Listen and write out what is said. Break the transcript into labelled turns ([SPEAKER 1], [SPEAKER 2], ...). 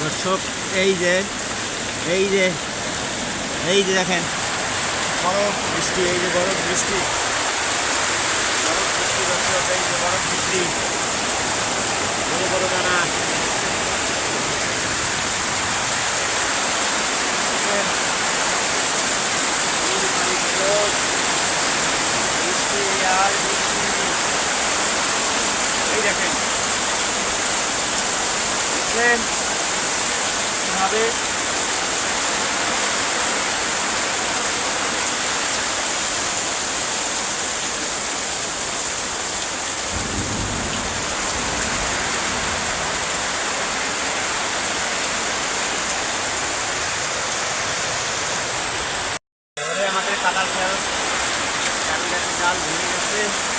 [SPEAKER 1] দর্শক, এই যে এই যে এই যে দেখেন। বরফ বৃষ্টি, এই যে বরফ বৃষ্টি। বরফ বৃষ্টি দর্শক, এই যে বরফ বৃষ্টি। বড় বড় দানা বৃষ্টি আর বৃষ্টি। এই দেখেন। কিভাবে এবারে আমাদের কাদার খেয়াল চারিদিকে জাল ভেঙে গেছে